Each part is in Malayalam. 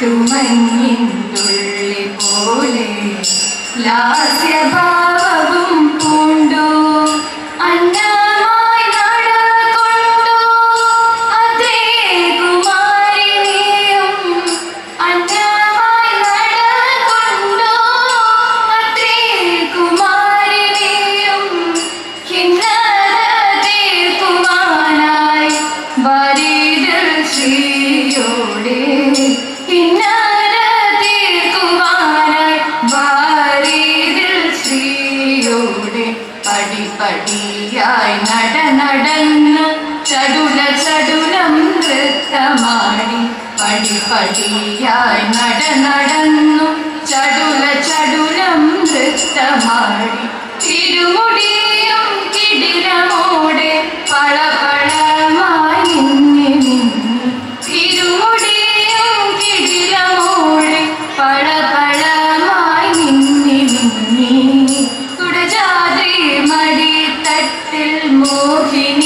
tu mai nhìn മാറി പടിപടിയായി നട നടന്നു. ചടുല ചടുലം നൃത്തമാടി. തിരുമുടിയും കിടിലമോടെ പളപളമായി നിന്നി നിന്നു. തിരുമുടിയും കിടിലമോടെ പളപളമായി നിന്നി നിന്നി. തുടജാതി മടിത്തട്ടിൽ മോഹിനി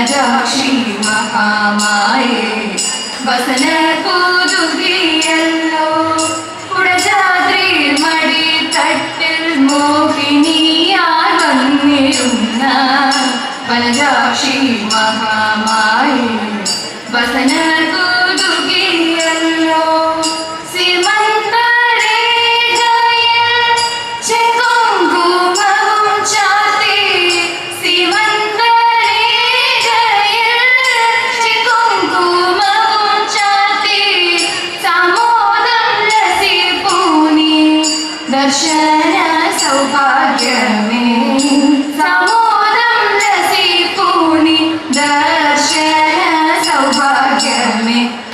വനജാക്ഷിമ കാമായേ വസന പൂതുകിയല്ലോ കുടജാദ്രി മടി തട്ടിൽ മോഹിനിയാൽ വന്നിരുന്ന വനജാക്ഷി മഹാമായി വസന പൂ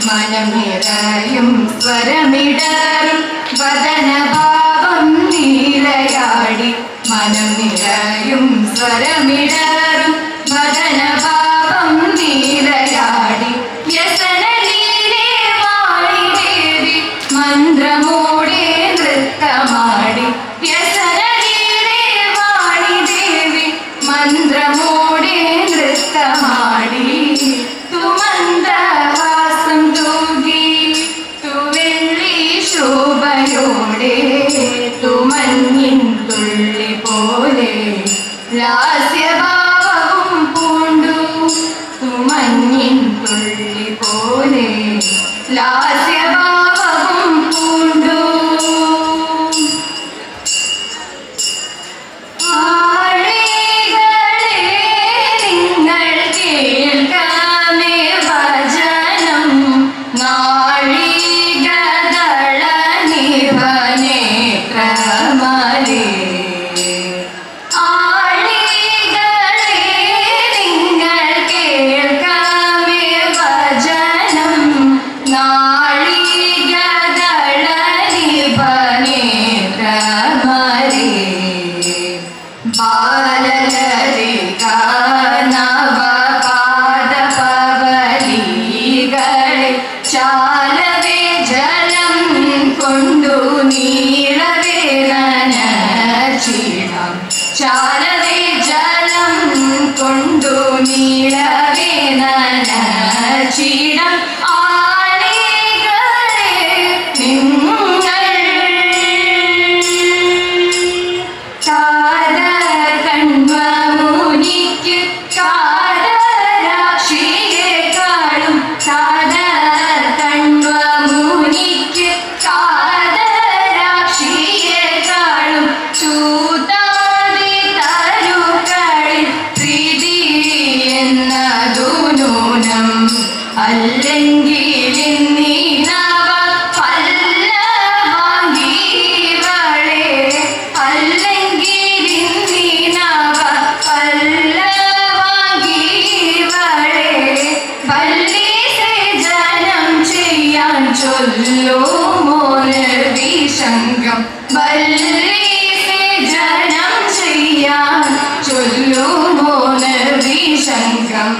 മനമേതായും സ്വരമിടാറും വദനഭാവം നീലയാടി മനമിടായും സ്വരമിടാറും. she ശങ്കം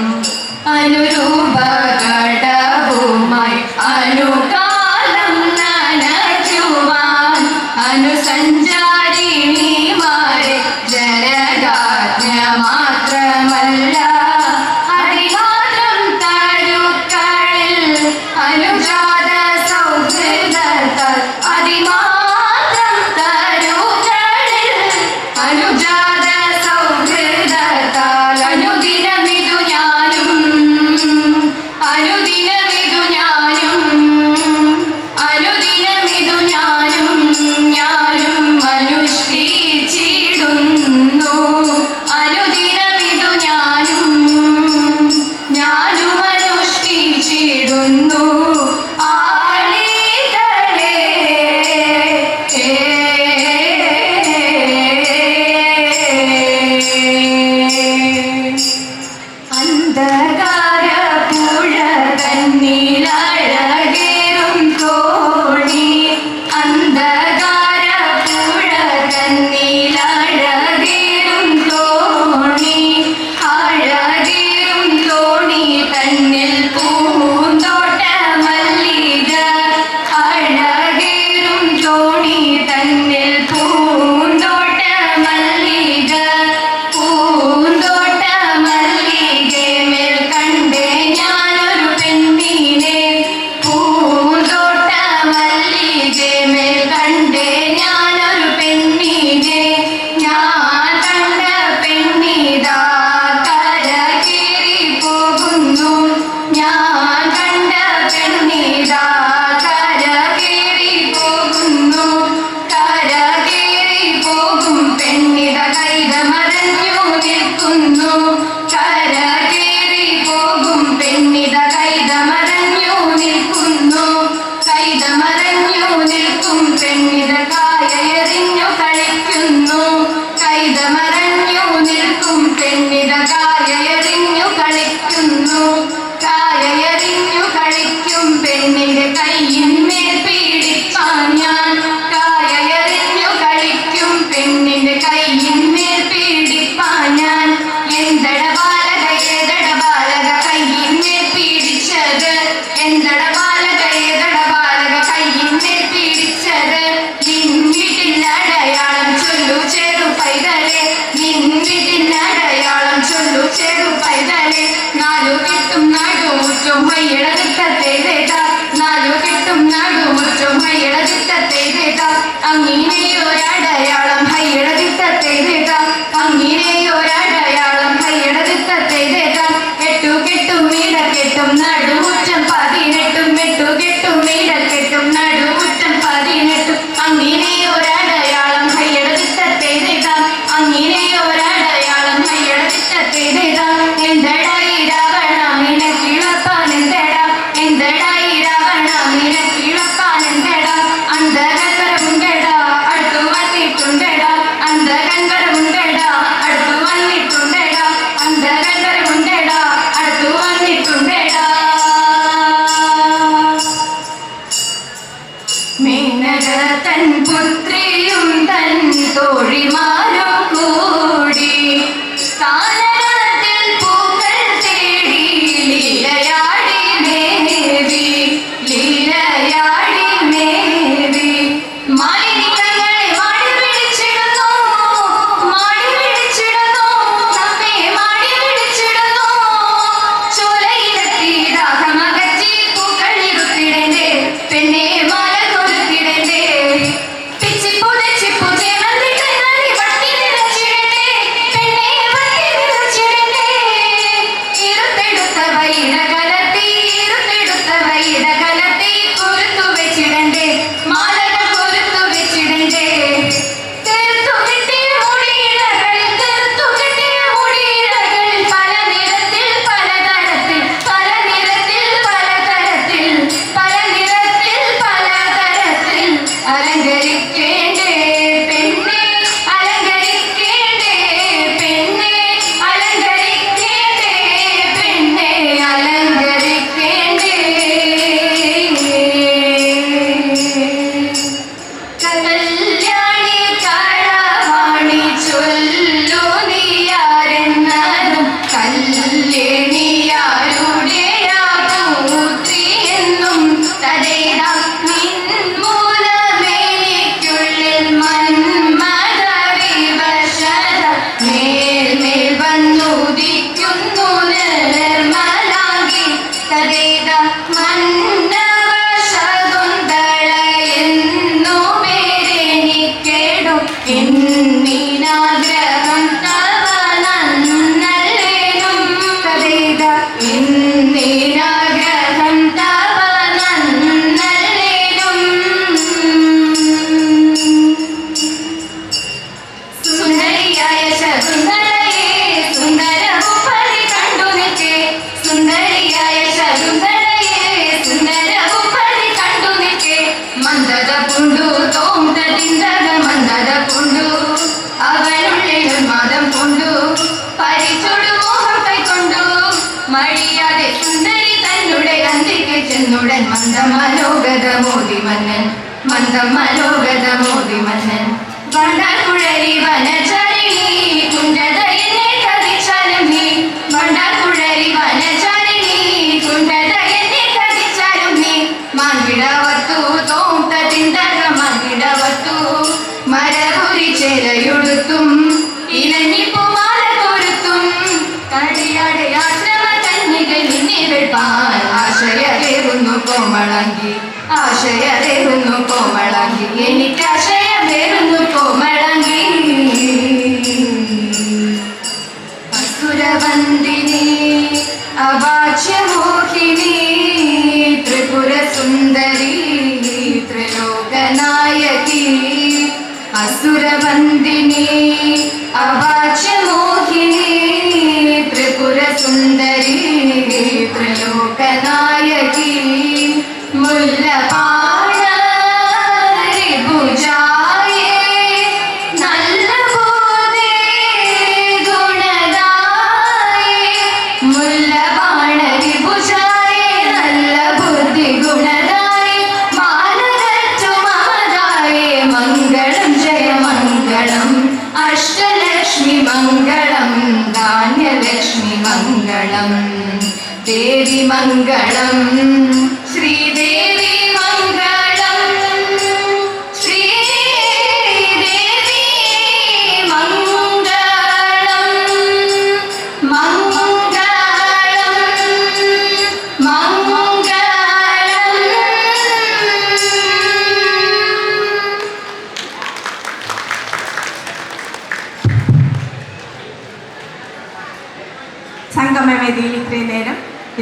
Anuroopa കടവുമായി അനുകാലം നനച്ചുവാൻ അനുസഞ്ച name. മണിയുടൻ മന്ദം മനോഗത മോദി മന്നൻ മന്ദം മനോഗത മന്നൻ വണ്ടാൽ കുഴലി വനചാരിണി കുണ്ടത കോമളങ്കി. ആശയതേറുന്നു കോമളങ്കി. എനിക്ക് ആശയമേറുന്നു കോമളങ്കി. അസുരവന്ദിനി അവാച്യമോഹിനി ത്രിപുര സുന്ദരി ത്രിലോകനായകി. അസുരവന്ദിനി അവാച്യമോഹിനി ത്രിപുര സുന്ദരി மங்களம்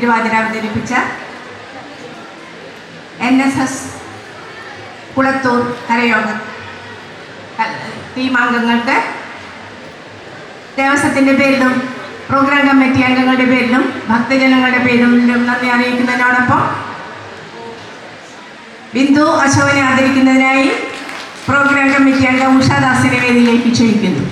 തിരുവാതിര അവതരിപ്പിച്ച എൻ എസ് എസ് കുളത്തൂർ കരയോഗ ടീം അംഗങ്ങൾക്ക് ദേവസ്വത്തിന്റെ പേരിലും പ്രോഗ്രാം കമ്മിറ്റി അംഗങ്ങളുടെ പേരിലും ഭക്തജനങ്ങളുടെ പേരിലും നന്ദി അറിയിക്കുന്നതിനോടൊപ്പം ബിന്ദു അശോകനെ ആദരിക്കുന്നതിനായി പ്രോഗ്രാം കമ്മിറ്റി അംഗം ഉഷാദാസിനെ വേദിയിലേക്ക് ക്ഷണിക്കുന്നു.